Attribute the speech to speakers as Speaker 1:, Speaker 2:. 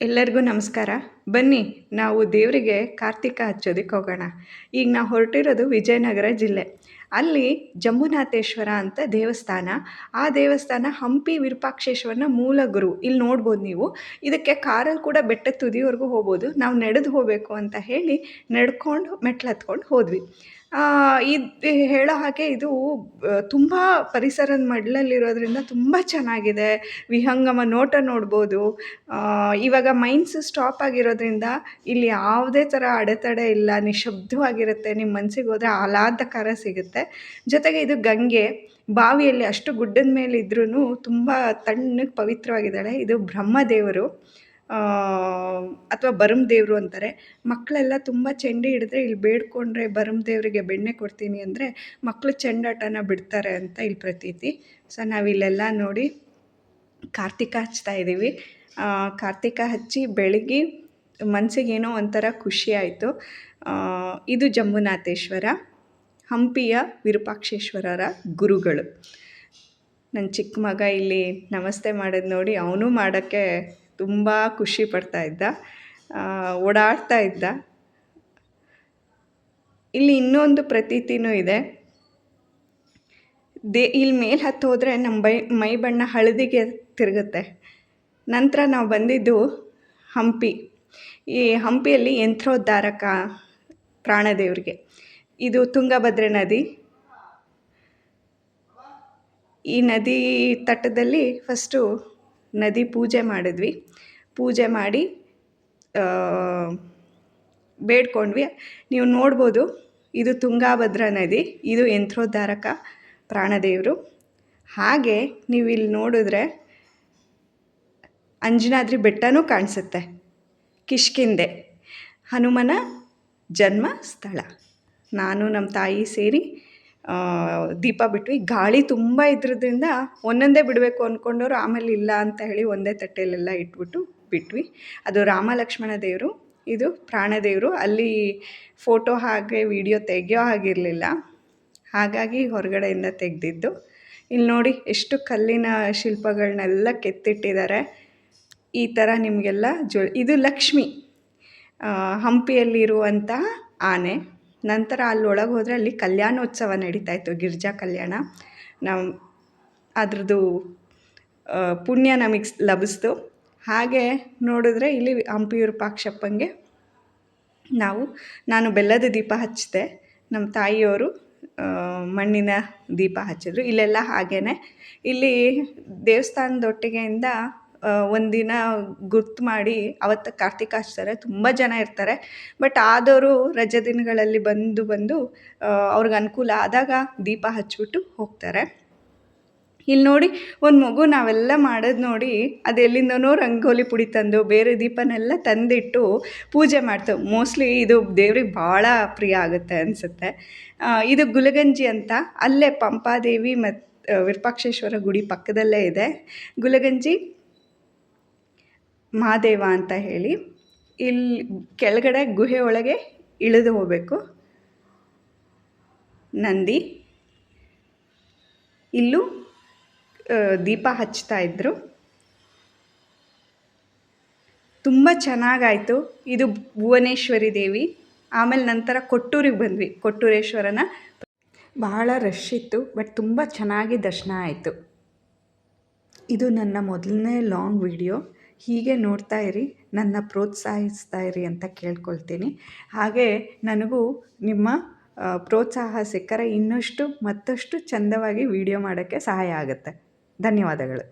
Speaker 1: ಎಲ್ಲರಿಗೂ ನಮಸ್ಕಾರ. ಬನ್ನಿ, ನಾವು ದೇವರಿಗೆ ಕಾರ್ತಿಕ ಹಚ್ಚೋದಕ್ಕೆ ಹೋಗೋಣ. ಈಗ ನಾವು ಹೊರಟಿರೋದು ವಿಜಯನಗರ ಜಿಲ್ಲೆ. ಅಲ್ಲಿ ಜಂಬುನಾಥೇಶ್ವರ ಅಂತ ದೇವಸ್ಥಾನ. ಆ ದೇವಸ್ಥಾನ ಹಂಪಿ ವಿರೂಪಾಕ್ಷೇಶ್ವರನ ಮೂಲ ಗುರು. ಇಲ್ಲಿ ನೋಡ್ಬೋದು ನೀವು. ಇದಕ್ಕೆ ಕಾರಲ್ಲಿ ಕೂಡ ಬೆಟ್ಟ ತುದಿವರೆಗೂ ಹೋಗ್ಬೋದು. ನಾವು ನಡೆದು ಹೋಗಬೇಕು ಅಂತ ಹೇಳಿ ನಡ್ಕೊಂಡು, ಮೆಟ್ಲು ಹತ್ಕೊಂಡು ಹೋದ್ವಿ. ಇದು ಹೇಳೋ ಹಾಗೆ ಇದು ತುಂಬ ಪರಿಸರದ ಮಡ್ಲಲ್ಲಿರೋದ್ರಿಂದ ತುಂಬ ಚೆನ್ನಾಗಿದೆ. ವಿಹಂಗಮ ನೋಟ ನೋಡ್ಬೋದು. ಇವಾಗ ಮೈನ್ಸ್ ಸ್ಟಾಪ್ ಆಗಿರೋದ್ರಿಂದ ಇಲ್ಲಿ ಯಾವುದೇ ಥರ ಅಡೆತಡೆ ಇಲ್ಲ, ನಿಶಬ್ದವಾಗಿರುತ್ತೆ ನಿಮ್ಮ ಮನಸ್ಸಿಗೆ ಹೋದರೆ ಆಹ್ಲಾದಕರ ಸಿಗುತ್ತೆ. ಜೊತೆಗೆ ಇದು ಗಂಗೆ, ಬಾವಿಯಲ್ಲಿ ಅಷ್ಟು ಗುಡ್ಡದ ಮೇಲೆ ಇದ್ರೂ ತುಂಬ ತಣ್ಣಗೆ ಪವಿತ್ರವಾಗಿದ್ದಾಳೆ. ಇದು ಬ್ರಹ್ಮದೇವರು. ಅಥವಾ ಬರಮ್ ದೇವರು ಅಂತಾರೆ, ಮಕ್ಕಳೆಲ್ಲ ತುಂಬ ಚೆಂಡಿ ಹಿಡಿದ್ರೆ ಇಲ್ಲಿ ಬೇಡ್ಕೊಂಡ್ರೆ ಬರಮ್ ದೇವರಿಗೆ ಬೆಣ್ಣೆ ಕೊಡ್ತೀನಿ ಅಂದರೆ ಮಕ್ಕಳು ಚೆಂಡಾಟನ ಬಿಡ್ತಾರೆ ಅಂತ ಇಲ್ಲಿ ಪ್ರತೀತಿ. ಸೊ ನಾವಿಲ್ಲೆಲ್ಲ ನೋಡಿ ಕಾರ್ತಿಕ ಹಚ್ತಾ ಇದ್ದೀವಿ. ಕಾರ್ತಿಕ ಹಚ್ಚಿ ಬೆಳಗ್ಗೆ ಮನಸ್ಸಿಗೆ ಏನೋ ಒಂಥರ ಖುಷಿ ಆಯಿತು. ಇದು ಜಂಬುನಾಥೇಶ್ವರ ಹಂಪಿಯ ವಿರೂಪಾಕ್ಷೇಶ್ವರರ ಗುರುಗಳು. ನನ್ನ ಚಿಕ್ಕ ಮಗ ಇಲ್ಲಿ ನಮಸ್ತೆ ಮಾಡೋದು ನೋಡಿ, ಅವನು ಮಾಡೋಕ್ಕೆ ತುಂಬ ಖುಷಿ ಪಡ್ತಾ ಇದ್ದ. ಓಡಾಡ್ತಾ ಇದ್ದ. ಇಲ್ಲಿ ಇನ್ನೊಂದು ಪ್ರತೀತಿನೂ ಇದೆ. ದೇ, ಇಲ್ಲಿ ಮೇಲೆ ಹತ್ತು ಹೋದರೆ ನಮ್ಮ ಬೈ, ಮೈ ಬಣ್ಣ ಹಳದಿಗೆ ತಿರುಗುತ್ತೆ. ನಂತರ ನಾವು ಬಂದಿದ್ದು ಹಂಪಿ. ಈ ಹಂಪಿಯಲ್ಲಿ ಯಂತ್ರೋದ್ಧಾರಕ ಪ್ರಾಣದೇವರಿಗೆ. ಇದು ತುಂಗಭದ್ರೆ ನದಿ. ಈ ನದಿ ತಟದಲ್ಲಿ ಫಸ್ಟು ನದಿ ಪೂಜೆ ಮಾಡಿದ್ವಿ. ಪೂಜೆ ಮಾಡಿ ಬೇಡ್ಕೊಂಡ್ವಿ. ನೀವು ನೋಡ್ಬೋದು, ಇದು ತುಂಗಾಭದ್ರಾ ನದಿ, ಇದು ಯಂತ್ರೋದ್ಧಾರಕ ಪ್ರಾಣದೇವರು. ಹಾಗೆ ನೀವು ಇಲ್ಲಿ ನೋಡಿದ್ರೆ ಅಂಜನಾದ್ರಿ ಬೆಟ್ಟನೂ ಕಾಣಿಸುತ್ತೆ ಕಿಷ್ಕಿಂದೆ ಹನುಮನ ಜನ್ಮ ಸ್ಥಳ ನಾನು, ನಮ್ಮ ತಾಯಿ ಸೇರಿ ದೀಪ ಬಿಟ್ವಿ ಗಾಳಿ ತುಂಬ ಇದ್ರದ್ರಿಂದ ಒಂದೊಂದೇ ಬಿಡಬೇಕು ಅಂದ್ಕೊಂಡವ್ರು ಆಮೇಲೆ ಇಲ್ಲ ಅಂತ ಹೇಳಿ ಒಂದೇ ತಟ್ಟೆಯಲ್ಲೆಲ್ಲ ಇಟ್ಬಿಟ್ಟು ಬಿಟ್ವಿ. ಅದು ರಾಮ ಲಕ್ಷ್ಮಣ ದೇವರು, ಇದು ಪ್ರಾಣದೇವರು ಅಲ್ಲಿ ಫೋಟೋ ಹಾಗೆ, ವಿಡಿಯೋ ತೆಗೆಯೋ ಹಾಗಿರಲಿಲ್ಲ. ಹಾಗಾಗಿ ಹೊರಗಡೆಯಿಂದ ತೆಗೆದಿದ್ದು. ಇಲ್ಲಿ ನೋಡಿ, ಎಷ್ಟು ಕಲ್ಲಿನ ಶಿಲ್ಪಗಳನ್ನೆಲ್ಲ ಕೆತ್ತಿಟ್ಟಿದ್ದಾರೆ. ಈ ಥರ ನಿಮಗೆಲ್ಲ ಜೊ, ಇದು ಲಕ್ಷ್ಮಿ ಹಂಪಿಯಲ್ಲಿರುವಂತಹ ಆನೆ. ನಂತರ ಅಲ್ಲಿ ಒಳಗೆ ಹೋದರೆ ಅಲ್ಲಿ ಕಲ್ಯಾಣೋತ್ಸವ ನಡೀತಾಯಿತ್ತು ಗಿರ್ಜಾ ಕಲ್ಯಾಣ. ನಾವು ಅದ್ರದ್ದು ಪುಣ್ಯ ನಮಗೆ ಲಭಿಸ್ತು. ಹಾಗೆ ನೋಡಿದ್ರೆ ಇಲ್ಲಿ ಹಂಪಿ ವಿರೂಪಾಕ್ಷಪ್ಪಂಗೆ ನಾವು, ನಾನು ಬೆಲ್ಲದ ದೀಪ ಹಚ್ಚಿದೆ. ನಮ್ಮ ತಾಯಿಯವರು ಮಣ್ಣಿನ ದೀಪ ಹಚ್ಚಿದ್ರು. ಇಲ್ಲೆಲ್ಲ ಹಾಗೇ ಇಲ್ಲಿ ದೇವಸ್ಥಾನದೊಟ್ಟಿಗೆಯಿಂದ ಒಂದಿನ ಗುರ್ತು ಮಾಡಿ, ಅವತ್ತು ಕಾರ್ತಿಕ ಹಚ್ತಾರೆ ತುಂಬ ಜನ ಇರ್ತಾರೆ. ಬಟ್ ಆದವರು ರಜೆ ದಿನಗಳಲ್ಲಿ ಬಂದು ಬಂದು ಅವ್ರಿಗೆ ಅನುಕೂಲ ಆದಾಗ ದೀಪ ಹಚ್ಬಿಟ್ಟು ಹೋಗ್ತಾರೆ. ಇಲ್ಲಿ ನೋಡಿ, ಒಂದು ಮಗು ನಾವೆಲ್ಲ ಮಾಡೋದು ನೋಡಿ, ಅದು ಎಲ್ಲಿಂದನೋ ರಂಗೋಲಿ ಪುಡಿ ತಂದು, ಬೇರೆ ದೀಪನೆಲ್ಲ ತಂದಿಟ್ಟು ಪೂಜೆ ಮಾಡ್ತೇವೆ ಮೋಸ್ಟ್ಲಿ ಇದು ದೇವ್ರಿಗೆ ಭಾಳ ಪ್ರಿಯ ಆಗುತ್ತೆ ಅನಿಸುತ್ತೆ. ಇದು ಗುಲಗಂಜಿ ಅಂತ, ಅಲ್ಲೇ ಪಂಪಾದೇವಿ ಮತ್ತು ವಿರೂಪಾಕ್ಷೇಶ್ವರ ಗುಡಿ ಪಕ್ಕದಲ್ಲೇ ಇದೆ. ಗುಲಗಂಜಿ ಮಹಾದೇವ ಅಂತ ಹೇಳಿ ಇಲ್ಲಿ ಕೆಳಗಡೆ ಗುಹೆ ಒಳಗೆ ಇಳಿದು ಹೋಗಬೇಕು. ನಂದಿ, ಇಲ್ಲೂ ದೀಪ ಹಚ್ತಾ ಇದ್ದರು ತುಂಬ ಚೆನ್ನಾಗಾಯಿತು. ಇದು ಭುವನೇಶ್ವರಿ ದೇವಿ. ಆಮೇಲೆ ನಂತರ ಕೊಟ್ಟೂರಿಗೆ ಬಂದ್ವಿ, ಕೊಟ್ಟೂರೇಶ್ವರನ. ಬಹಳ ರಶ್ ಇತ್ತು, ಬಟ್ ತುಂಬ ಚೆನ್ನಾಗಿ ದರ್ಶನ ಆಯಿತು. ಇದು ನನ್ನ ಮೊದಲನೇ ಲಾಂಗ್ ವಿಡಿಯೋ. ಹೀಗೆ ನೋಡ್ತಾ ಇರಿ, ನನ್ನ ಪ್ರೋತ್ಸಾಹಿಸ್ತಾ ಇರಿ ಅಂತ ಕೇಳ್ಕೊಳ್ತೀನಿ. ಹಾಗೆ ನನಗೂ ನಿಮ್ಮ ಪ್ರೋತ್ಸಾಹ ಸಿಕ್ಕರೆ ಇನ್ನಷ್ಟು ಮತ್ತಷ್ಟು ಚಂದವಾಗಿ ವಿಡಿಯೋ ಮಾಡೋಕ್ಕೆ ಸಹಾಯ ಆಗುತ್ತೆ. ಧನ್ಯವಾದಗಳು.